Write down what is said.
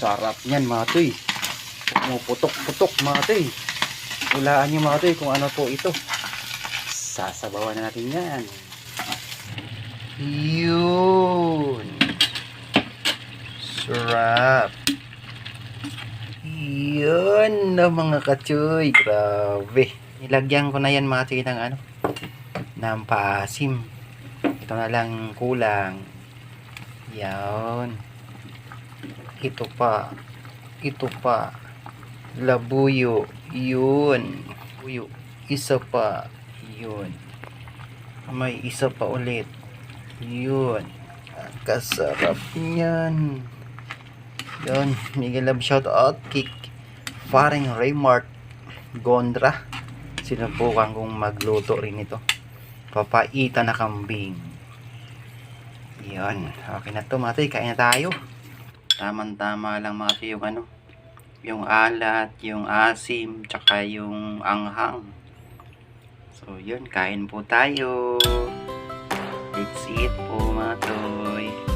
Sarap niyan mga toy. Pumuputok-putok mga toy. Hulaan niyo mga toy kung ano po ito. Sasabawan na natin yan. Yun. Sarap. Yun na mga kachoy. Grabe. Nilagyan ko na yan mga toy ng ano. Ng paasim. Ito na lang kulang. Yan. Ito pa. Ito pa. Labuyo. Yun. Labuyo. Isa pa. Yun. May isa pa ulit. Yun. Kasarap niyan. Yun. Miguel Love shout out kay Faring Raymart Gondra. Sinubukan kong magluto rin ito. Papaita na kambing. Yun. Okay na to mga toy. Kain na tayo. Tamang-tama lang mga yung ano. Yung alat, yung asim, tsaka yung anghang. So yun. Kain po tayo. Let's eat po mga toy.